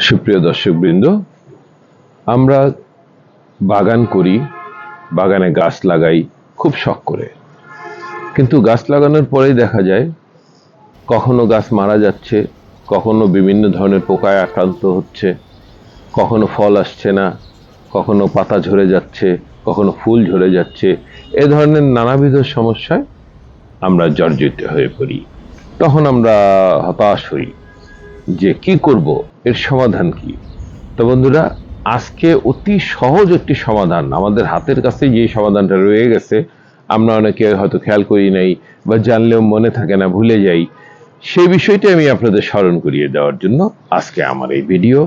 সুপ্রিয় দর্শকবৃন্দ, আমরা বাগান করি, বাগানে গাছ লাগাই খুব শখ করে। কিন্তু গাছ লাগানোর পরেই দেখা যায়, কখনো গাছ মারা যাচ্ছে, কখনো বিভিন্ন ধরনের পোকায় আক্রান্ত হচ্ছে, কখনো ফল আসছে না, কখনো পাতা ঝরে যাচ্ছে, কখনো ফুল ঝরে যাচ্ছে, এ ধরনের নানাবিধ সমস্যায় আমরা জর্জরিত হয়ে পড়ি। তখন আমরা হতাশ হই। যে কি করব, এর সমাধান কি? তো বন্ধুরা, আজকে অতি সহজ একটি সমাধান। আমাদের হাতের কাছে যে সমাধানটা রয়ে গেছে। আমরা অনেকে হয়তো খেয়াল করি নাই বা জানলেও মনে থাকে না, ভুলে যাই। সেই বিষয়টি আমি আপনাদের স্মরণ করিয়ে দেওয়ার জন্য আজকে আমার এই ভিডিও।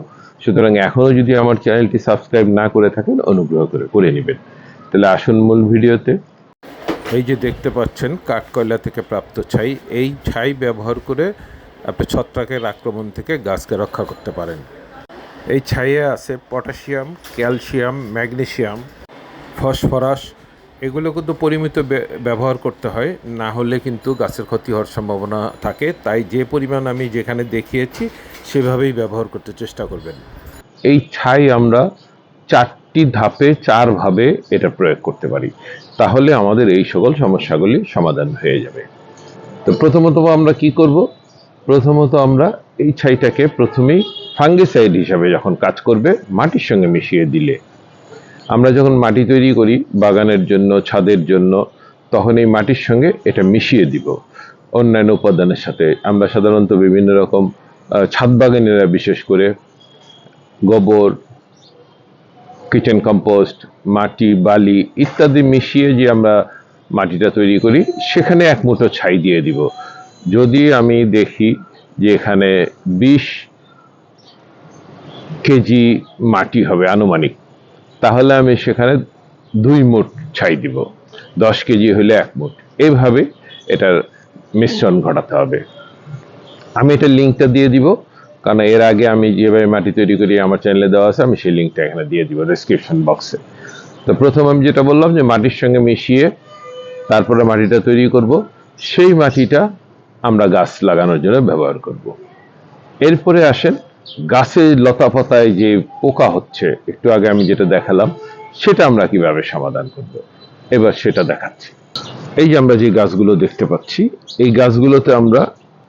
সুতরাং এখনও যদি আমার চ্যানেলটি সাবস্ক্রাইব না করে থাকেন, অনুগ্রহ করে করে নেবেন। তাহলে আসুন মূল ভিডিওতে। এই যে দেখতে পাচ্ছেন, কাঠকয়লা থেকে প্রাপ্ত ছাই। এই ছাই ব্যবহার করে আপনি ছত্রাকের আক্রমণ থেকে গাছকে রক্ষা করতে পারেন। এই ছাইয়ে আছে পটাশিয়াম, ক্যালসিয়াম ম্যাগনেশিয়াম ফসফরাস। এগুলো কিন্তু পরিমিত ব্যবহার করতে হয়, না হলে কিন্তু গাছের ক্ষতি হওয়ার সম্ভাবনা থাকে। তাই যে পরিমাণ আমি যেখানে দেখিয়েছি, সেভাবেই ব্যবহার করতে চেষ্টা করবেন। এই ছাই আমরা চারটি ধাপে চারভাবে এটা প্রয়োগ করতে পারি। তাহলে আমাদের এই সকল সমস্যাগুলি সমাধান হয়ে যাবে। তো প্রথমত আমরা কি করব? প্রথমত আমরা এই ছাইটাকে প্রথমেই ফাঙ্গিসাইড হিসাবে যখন কাজ করবে, মাটির সঙ্গে মিশিয়ে দিলে। আমরা যখন মাটি তৈরি করি, বাগানের জন্য, ছাদের জন্য, তখন এই মাটির সঙ্গে এটা মিশিয়ে দিব। অন্যান্য উপাদানের সাথে। আমরা সাধারণত বিভিন্ন রকম ছাদ বাগানেরা বিশেষ করে গোবর, কিচেন কম্পোস্ট, মাটি, বালি ইত্যাদি মিশিয়ে যে আমরা মাটিটা তৈরি করি, সেখানে এক মুঠো ছাই দিয়ে দিব। যদি আমি দেখি যে এখানে বিশ কেজি মাটি হবে আনুমানিক, তাহলে আমি সেখানে দুই মুঠ ছাই দিব। দশ কেজি হলে এক মুঠ এইভাবে এটার মিশ্রণ ঘটাতে হবে। আমি এটা লিঙ্কটা দিয়ে দিব, কারণ এর আগে আমি যেভাবে মাটি তৈরি করি, আমার চ্যানেলে দেওয়া আছে, আমি সেই লিঙ্কটা এখানে দিয়ে দিব ডেসক্রিপশন বক্সে তো প্রথম আমি যেটা বললাম যে মাটির সঙ্গে মিশিয়ে তারপরে মাটিটা তৈরি করব, সেই মাটিটা আমরা গাছ লাগানোর জন্য ব্যবহার করব। এরপরে আসেন গাছের লতা পাতায় যে পোকা হচ্ছে, একটু আগে আমি যেটা দেখালাম, সেটা আমরা কীভাবে সমাধান করব? এবার সেটা দেখাচ্ছি। এই যে আমরা যে গাছগুলো দেখতে পাচ্ছি, এই গাছগুলোতে আমরা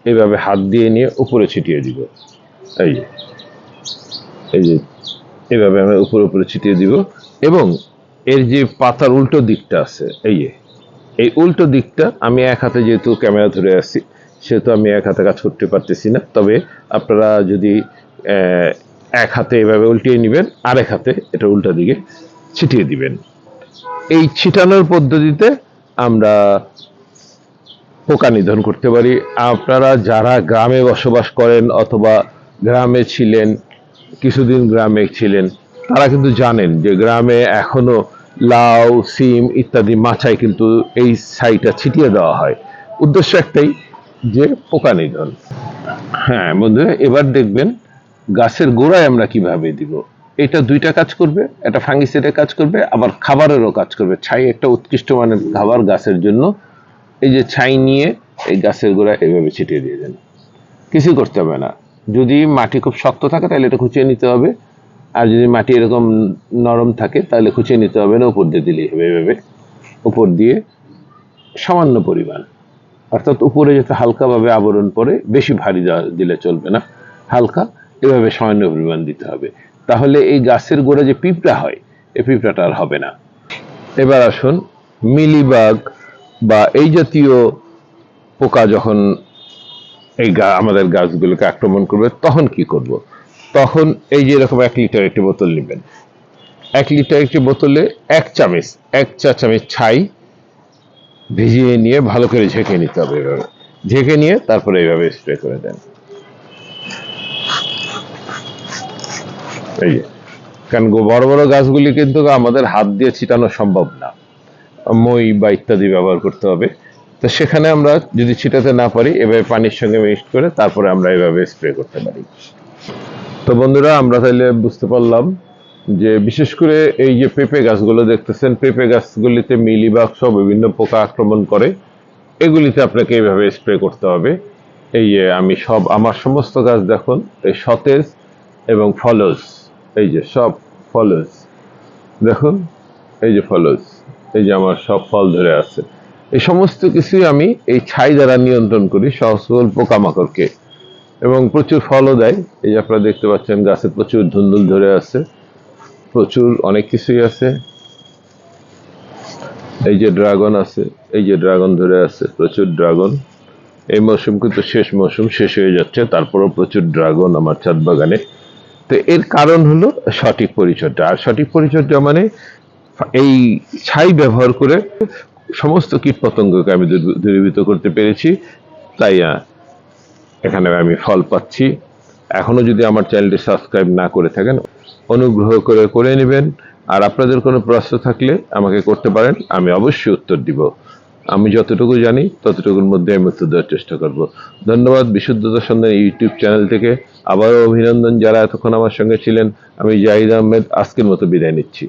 এভাবে হাত দিয়ে নিয়ে উপরে ছিটিয়ে দিব। এই যে এই যে, এভাবে আমরা উপরে উপরে ছিটিয়ে দিব এবং এর যে পাতার উল্টো দিকটা আছে, এই যে, এই উল্টো দিকটা আমি এক হাতে যেহেতু ক্যামেরা ধরে আছি সেহেতু আমি এক হাতে কাজ করতে পারতেছি না। তবে আপনারা যদি এক হাতে এভাবে উল্টিয়ে নেবেন, আরেক হাতে এটা উল্টো দিকে ছিটিয়ে দিবেন। এই ছিটানোর পদ্ধতিতে আমরা পোকা নিধন করতে পারি। আপনারা যারা গ্রামে বসবাস করেন অথবা গ্রামে ছিলেন, কিছুদিন গ্রামে ছিলেন, তারা কিন্তু জানেন যে গ্রামে এখনও লাউ, সিম ইত্যাদি মাচায় কিন্তু এই ছাইটা ছিটিয়ে দেওয়া হয়। উদ্দেশ্য একটাই যে পোকা নিধন। হ্যাঁ বন্ধুরা, এবার দেখবেন গাছের গোড়ায় আমরা কীভাবে দিব। এটা দুইটা কাজ করবে এটা ফাঙ্গিসাইডের কাজ করবে, আবার খাবারেরও কাজ করবে। ছাই একটা উৎকৃষ্ট মানের খাবার গাছের জন্য। এই যে ছাই নিয়ে এই গাছের গোড়ায় এভাবে ছিটিয়ে দিয়ে দেন। কিছু করতে হবে না। যদি মাটি খুব শক্ত থাকে, তাহলে এটা খুঁচিয়ে নিতে হবে। আর যদি মাটি এরকম নরম থাকে, তাহলে খুঁচিয়ে নিতে হবে না। উপর দিয়ে দিলেই হবে এভাবে। উপর দিয়ে সামান্য পরিমাণ। অর্থাৎ উপরে যাতে হালকাভাবে আবরণ পরে বেশি ভারী দিলে চলবে না। হালকা, এভাবে সামান্য পরিমাণ দিতে হবে। তাহলে এই গাছের গোড়া যে পিঁপড়া হয়, এই পিঁপড়াটা আর হবে না। এবার আসুন মিলিবাগ বা এই জাতীয় পোকা যখন এই গা- আমাদের গাছগুলোকে আক্রমণ করবে, তখন কি করব। তখন এই যে এরকম এক লিটার একটি বোতল নেবেন। এক লিটার একটি বোতলে এক চামচ, এক চা চামচ ছাই ভিজিয়ে নিয়ে ভালো করে ঝেঁকে নিতে হবে এভাবে। ঝেঁকে নিয়ে তারপরে এইভাবে স্প্রে করে দেন। এই যে, কারণ বড় বড় গাছগুলি কিন্তু আমাদের হাত দিয়ে ছিটানো সম্ভব না। মই বা ইত্যাদি ব্যবহার করতে হবে। তো সেখানে আমরা যদি ছিটাতে না পারি, এভাবে পানির সঙ্গে মিক্সড করে তারপরে আমরা এভাবে স্প্রে করতে পারি। তো বন্ধুরা, আমরা তাহলে বুঝতে পারলাম যে বিশেষ করে এই যে পেঁপে গাছগুলো দেখতেছেন, পেঁপে গাছগুলিতে মিলিবাগ সহ বিভিন্ন পোকা আক্রমণ করে, এগুলিতে আপনাকে এইভাবে স্প্রে করতে হবে। এই যে আমি সব, আমার সমস্ত গাছ দেখুন, এই সতেজ এবং ফলস এই যে সব ফলস দেখুন, এই যে ফলস এই যে আমার সব ফল ধরে আছে। এই সমস্ত কিছুই আমি এই ছাই দ্বারা নিয়ন্ত্রণ করি সহজ পোকামাকড়কে, এবং প্রচুর ফলও দেয়। এই যে আপনারা দেখতে পাচ্ছেন, গাছে প্রচুর ধুন্দুল ধরে আছে। প্রচুর, অনেক কিছুই আছে। এই যে ড্রাগন আছে, এই যে ড্রাগন ধরে আছে, প্রচুর ড্রাগন। এই মৌসুম কিন্তু শেষ মৌসুম, শেষ হয়ে যাচ্ছে, তারপরেও প্রচুর ড্রাগন আমার ছাদ বাগানে। তো এর কারণ হলো সঠিক পরিচর্যা, আর সঠিক পরিচর্যা মানে এই ছাই ব্যবহার করে সমস্ত কীটপতঙ্গকে আমি দূর- দূরীভূত করতে পেরেছি। তাই এখানে আমি ফল পাচ্ছি। এখনও যদি আমার চ্যানেলটি সাবস্ক্রাইব না করে থাকেন অনুগ্রহ করে করে নেবেন। আর আপনাদের কোনো প্রশ্ন থাকলে আমাকে করতে পারেন, আমি অবশ্যই উত্তর দিব। আমি যতটুকু জানি, ততটুকুর মধ্যে আমি উত্তর দেওয়ার চেষ্টা করব। ধন্যবাদ বিশুদ্ধতা সন্ধান ইউটিউব চ্যানেল থেকে। আবারও অভিনন্দন যারা এতক্ষণ আমার সঙ্গে ছিলেন। আমি জাহিদ আহমেদ, আজকের মতো বিদায় নিচ্ছি।